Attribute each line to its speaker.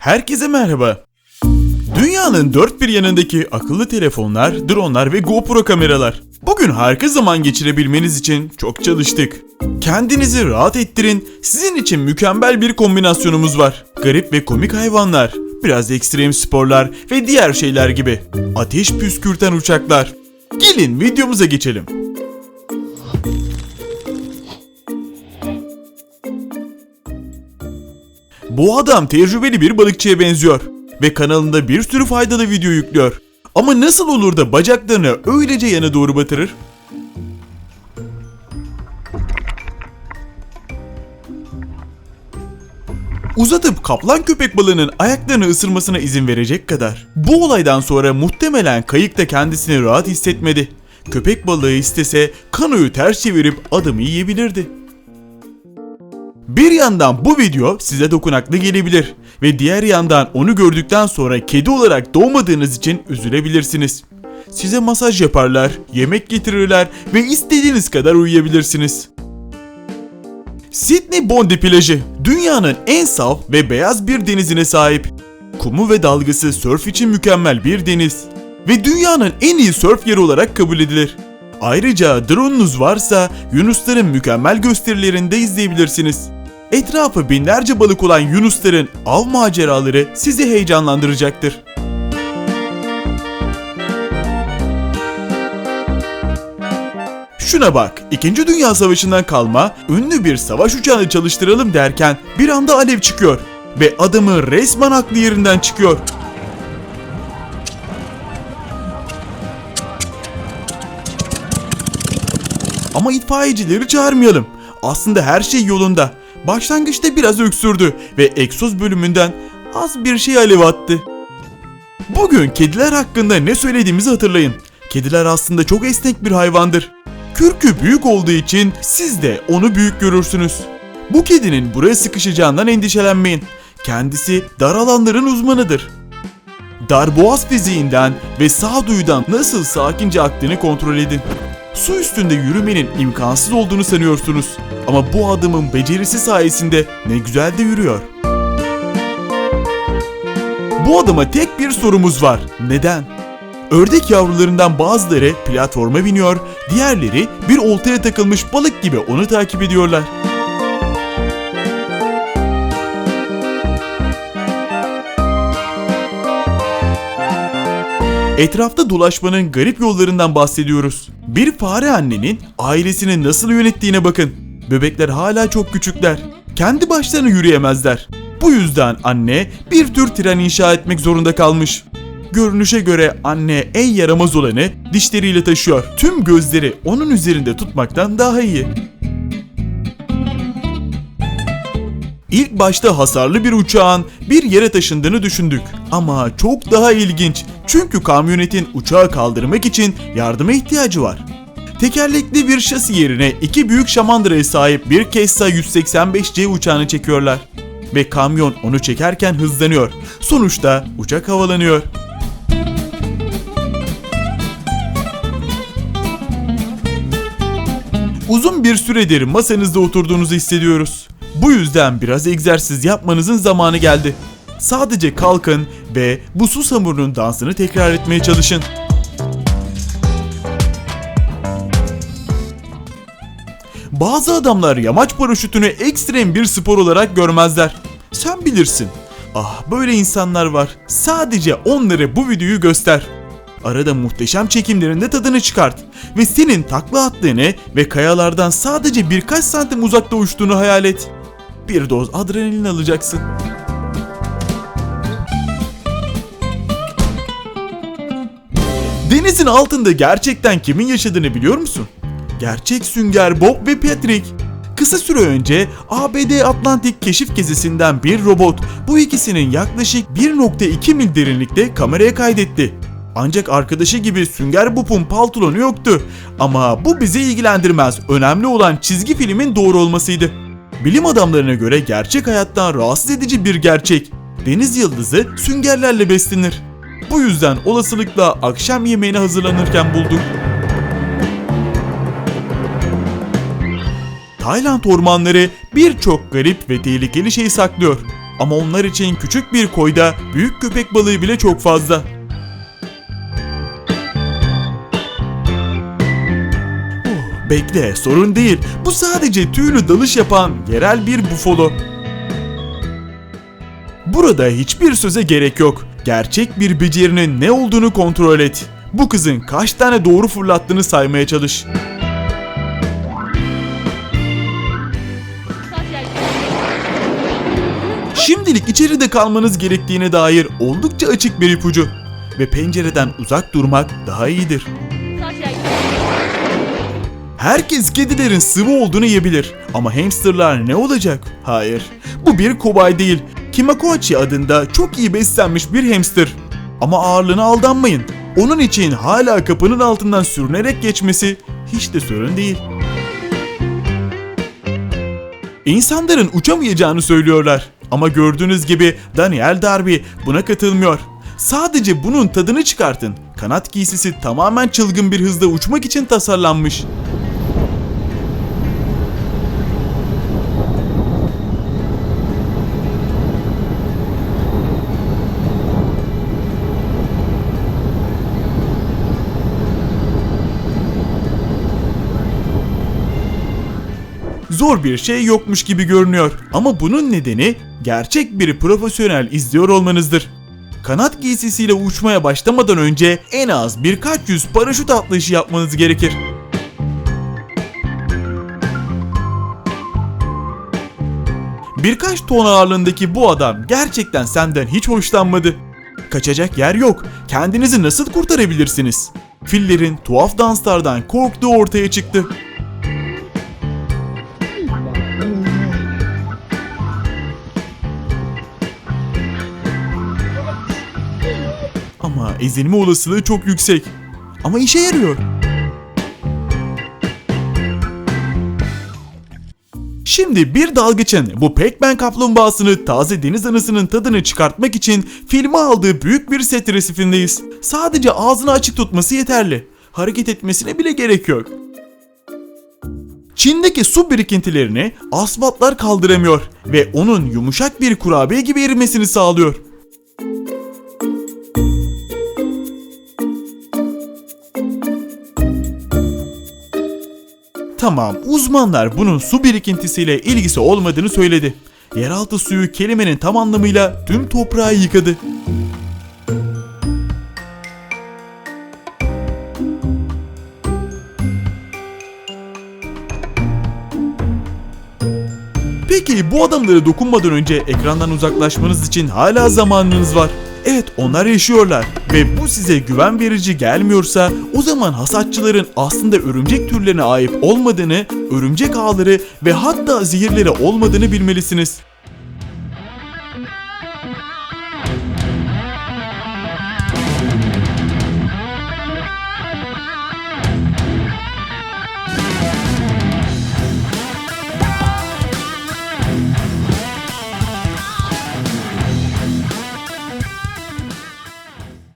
Speaker 1: Herkese merhaba. Dünyanın dört bir yanındaki akıllı telefonlar, dronlar ve GoPro kameralar. Bugün harika zaman geçirebilmeniz için çok çalıştık. Kendinizi rahat ettirin, sizin için mükemmel bir kombinasyonumuz var. Garip ve komik hayvanlar, biraz ekstrem sporlar ve diğer şeyler gibi. Ateş püskürten uçaklar. Gelin videomuza geçelim. Bu adam tecrübeli bir balıkçıya benziyor ve kanalında bir sürü faydalı video yüklüyor. Ama nasıl olur da bacaklarını öylece yana doğru batırır? Uzatıp kaplan köpek balığının ayaklarını ısırmasına izin verecek kadar. Bu olaydan sonra muhtemelen kayıkta kendisini rahat hissetmedi. Köpek balığı istese kanoyu ters çevirip adamı yiyebilirdi. Bir yandan bu video size dokunaklı gelebilir ve diğer yandan onu gördükten sonra kedi olarak doğmadığınız için üzülebilirsiniz. Size masaj yaparlar, yemek getirirler ve istediğiniz kadar uyuyabilirsiniz. Sydney Bondi plajı dünyanın en saf ve beyaz bir denizine sahip. Kumu ve dalgası sörf için mükemmel bir deniz ve dünyanın en iyi sörf yeri olarak kabul edilir. Ayrıca drone'unuz varsa Yunusların mükemmel gösterilerini de izleyebilirsiniz. Etrafı binlerce balık olan Yunusların av maceraları sizi heyecanlandıracaktır. Şuna bak, 2. Dünya Savaşı'ndan kalma ünlü bir savaş uçağını çalıştıralım derken bir anda alev çıkıyor ve adamı resmen aklı yerinden çıkıyor. Ama itfaiyecileri çağırmayalım. Aslında her şey yolunda. Başlangıçta biraz öksürdü ve egzoz bölümünden az bir şey alev attı. Bugün kediler hakkında ne söylediğimizi hatırlayın. Kediler aslında çok esnek bir hayvandır. Kürkü büyük olduğu için siz de onu büyük görürsünüz. Bu kedinin buraya sıkışacağından endişelenmeyin. Kendisi dar alanların uzmanıdır. Darboğaz fiziğinden ve sağduyudan nasıl sakince aktığını kontrol edin. Su üstünde yürümenin imkansız olduğunu sanıyorsunuz. Ama bu adamın becerisi sayesinde ne güzel de yürüyor. Bu adama tek bir sorumuz var. Neden? Ördek yavrularından bazıları platforma biniyor, diğerleri bir oltaya takılmış balık gibi onu takip ediyorlar. Etrafta dolaşmanın garip yollarından bahsediyoruz. Bir fare annenin ailesini nasıl yönettiğine bakın. Bebekler hala çok küçükler. Kendi başlarına yürüyemezler. Bu yüzden anne bir tür tren inşa etmek zorunda kalmış. Görünüşe göre anne en yaramaz olanı dişleriyle taşıyor. Tüm gözleri onun üzerinde tutmaktan daha iyi. İlk başta hasarlı bir uçağın bir yere taşındığını düşündük. Ama çok daha ilginç. Çünkü kamyonetin uçağı kaldırmak için yardıma ihtiyacı var. Tekerlekli bir şasi yerine iki büyük şamandıraya sahip bir Kessa 185C uçağını çekiyorlar. Ve kamyon onu çekerken hızlanıyor. Sonuçta uçak havalanıyor. Uzun bir süredir masanızda oturduğunuzu hissediyoruz. Bu yüzden biraz egzersiz yapmanızın zamanı geldi. Sadece kalkın ve bu susamurunun dansını tekrar etmeye çalışın. Bazı adamlar yamaç paraşütünü ekstrem bir spor olarak görmezler. Sen bilirsin. Ah böyle insanlar var. Sadece onlara bu videoyu göster. Arada muhteşem çekimlerinde tadını çıkart ve senin takla attığını ve kayalardan sadece birkaç santim uzakta uçtuğunu hayal et. Bir doz adrenalin alacaksın. Denizin altında gerçekten kimin yaşadığını biliyor musun? Gerçek sünger Bob ve Patrick. Kısa süre önce ABD Atlantik keşif gezisinden bir robot bu ikisinin yaklaşık 1.2 mil derinlikte kameraya kaydetti. Ancak arkadaşı gibi Sünger Bob'un paltolonu yoktu. Ama bu bizi ilgilendirmez. Önemli olan çizgi filmin doğru olmasıydı. Bilim adamlarına göre gerçek hayattan rahatsız edici bir gerçek. Deniz yıldızı süngerlerle beslenir. Bu yüzden olasılıkla akşam yemeğine hazırlanırken bulduk. Tayland ormanları birçok garip ve tehlikeli şey saklıyor. Ama onlar için küçük bir koyda büyük köpek balığı bile çok fazla. Oh, bekle sorun değil. Bu sadece tüylü dalış yapan yerel bir bufalo. Burada hiçbir söze gerek yok. Gerçek bir becerinin ne olduğunu kontrol et. Bu kızın kaç tane doğru fırlattığını saymaya çalış. Şimdilik içeride kalmanız gerektiğine dair oldukça açık bir ipucu. Ve pencereden uzak durmak daha iyidir. Herkes kedilerin sıvı olduğunu yiyebilir. Ama hamsterlar ne olacak? Hayır. Bu bir kobay değil. Kimakoachi adında çok iyi beslenmiş bir hamster. Ama ağırlığına aldanmayın. Onun için hala kapının altından sürünerek geçmesi hiç de sorun değil. İnsanların uçamayacağını söylüyorlar. Ama gördüğünüz gibi Daniel Darby buna katılmıyor. Sadece bunun tadını çıkartın. Kanat giysisi tamamen çılgın bir hızda uçmak için tasarlanmış. Zor bir şey yokmuş gibi görünüyor ama bunun nedeni gerçek bir profesyonel izliyor olmanızdır. Kanat giysisiyle uçmaya başlamadan önce en az birkaç yüz paraşüt atlayışı yapmanız gerekir. Birkaç ton ağırlığındaki bu adam gerçekten senden hiç hoşlanmadı. Kaçacak yer yok. Kendinizi nasıl kurtarabilirsiniz? Fillerin tuhaf danslardan korktuğu ortaya çıktı. Ama ezilme olasılığı çok yüksek. Ama işe yarıyor. Şimdi bir dalgıçın bu Pac-Man kaplumbağasını taze deniz anasının tadını çıkartmak için filme aldığı büyük bir set resifindeyiz. Sadece ağzını açık tutması yeterli. Hareket etmesine bile gerek yok. Çin'deki su birikintilerini asfaltlar kaldıramıyor ve onun yumuşak bir kurabiye gibi erimesini sağlıyor. Tamam, uzmanlar bunun su birikintisiyle ilgisi olmadığını söyledi. Yeraltı suyu kelimenin tam anlamıyla tüm toprağı yıkadı. Peki bu adamlara dokunmadan önce ekrandan uzaklaşmanız için hala zamanınız var. Evet onlar yaşıyorlar ve bu size güven verici gelmiyorsa o zaman hasatçıların aslında örümcek türlerine ait olmadığını, örümcek ağları ve hatta zehirleri olmadığını bilmelisiniz.